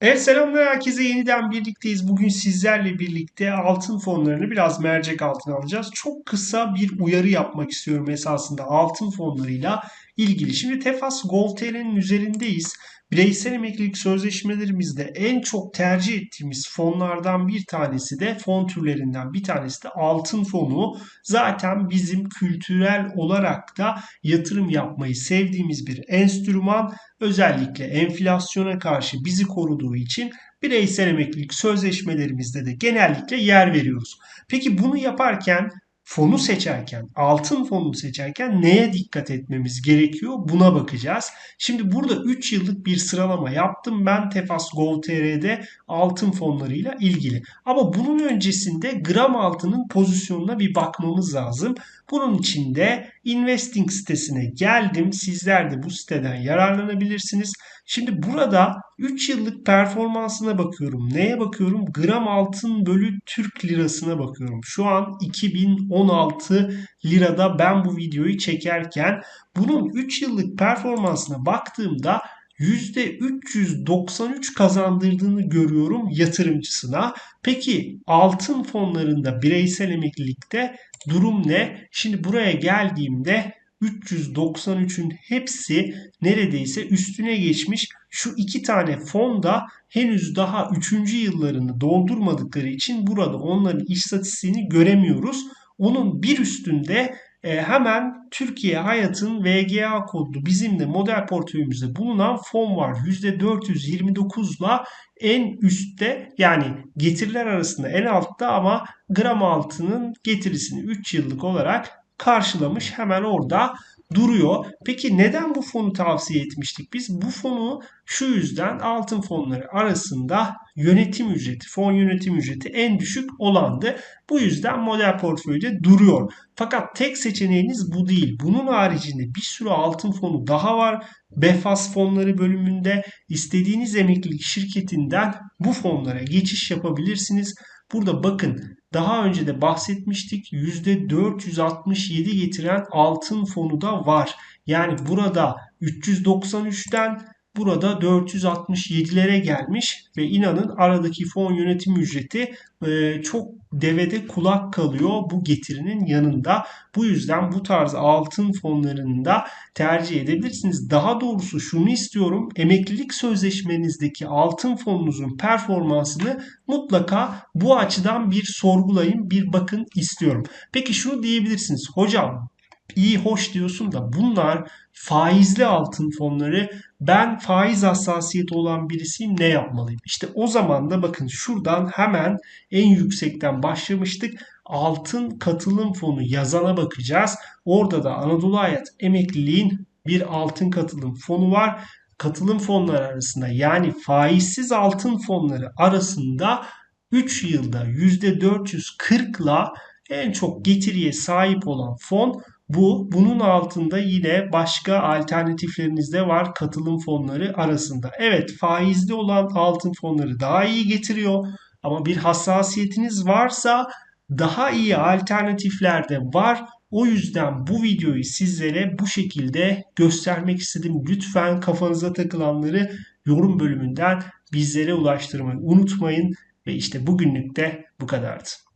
Evet selamlar herkese yeniden birlikteyiz. Bugün sizlerle birlikte altın fonlarını biraz mercek altına alacağız. Çok kısa bir uyarı yapmak istiyorum esasında altın fonlarıyla ilgili. Şimdi Tefas Gold TL'nin üzerindeyiz. Bireysel emeklilik sözleşmelerimizde en çok tercih ettiğimiz fonlardan bir tanesi de fon türlerinden bir tanesi de altın fonu. Zaten bizim kültürel olarak da yatırım yapmayı sevdiğimiz bir enstrüman. Özellikle enflasyona karşı bizi koruduğu için bireysel emeklilik sözleşmelerimizde de genellikle yer veriyoruz. Peki bunu yaparken fonu seçerken, altın fonunu seçerken neye dikkat etmemiz gerekiyor? Buna bakacağız. Şimdi burada 3 yıllık bir sıralama yaptım ben Tefas Gov.tr'de altın fonlarıyla ilgili. Ama bunun öncesinde gram altının pozisyonuna bir bakmamız lazım. Bunun için de Investing sitesine geldim. Sizler de bu siteden yararlanabilirsiniz. Şimdi burada 3 yıllık performansına bakıyorum. Neye bakıyorum? Gram altın bölü Türk lirasına bakıyorum. Şu an 2016 lirada ben bu videoyu çekerken bunun 3 yıllık performansına baktığımda %393 kazandırdığını görüyorum yatırımcısına. Peki altın fonlarında bireysel emeklilikte durum ne? Şimdi buraya geldiğimde 393'ün hepsi neredeyse üstüne geçmiş. Şu iki tane fon da henüz daha 3. yıllarını doldurmadıkları için burada onların istatistiğini göremiyoruz. Onun bir üstünde e, hemen Türkiye Hayat'ın VGA kodlu bizim de model portföyümüzde bulunan fon var. %429 ile en üstte yani getiriler arasında en altta ama gram altının getirisini 3 yıllık olarak karşılamış hemen orada duruyor. Peki neden bu fonu tavsiye etmiştik biz? Bu fonu şu yüzden altın fonları arasında yönetim ücreti, fon yönetim ücreti en düşük olandı. Bu yüzden model portföyde duruyor. Fakat tek seçeneğiniz bu değil. Bunun haricinde bir sürü altın fonu daha var. Befas fonları bölümünde istediğiniz emeklilik şirketinden bu fonlara geçiş yapabilirsiniz. Burada bakın daha önce de bahsetmiştik %467 getiren altın fonu da var. Yani burada 393'ten burada 467'lere gelmiş ve inanın aradaki fon yönetim ücreti e, çok devede kulak kalıyor bu getirinin yanında. Bu yüzden bu tarz altın fonlarını da tercih edebilirsiniz. Daha doğrusu şunu istiyorum. Emeklilik sözleşmenizdeki altın fonunuzun performansını mutlaka bu açıdan bir sorgulayın, bir bakın istiyorum. Peki şunu diyebilirsiniz. Hocam iyi hoş diyorsun da bunlar faizli altın fonları ben faiz hassasiyeti olan birisiyim ne yapmalıyım? İşte o zaman da bakın şuradan hemen en yüksekten başlamıştık. Altın katılım fonu yazana bakacağız. Orada da Anadolu Hayat emekliliğin bir altın katılım fonu var. Katılım fonları arasında yani faizsiz altın fonları arasında 3 yılda %440 ile en çok getiriye sahip olan fon bu. Bunun altında yine başka alternatifleriniz de var katılım fonları arasında. Evet faizli olan altın fonları daha iyi getiriyor ama bir hassasiyetiniz varsa daha iyi alternatifler de var. O yüzden bu videoyu sizlere bu şekilde göstermek istedim. Lütfen kafanıza takılanları yorum bölümünden bizlere ulaştırmayı unutmayın. Ve işte bugünlük de bu kadardı.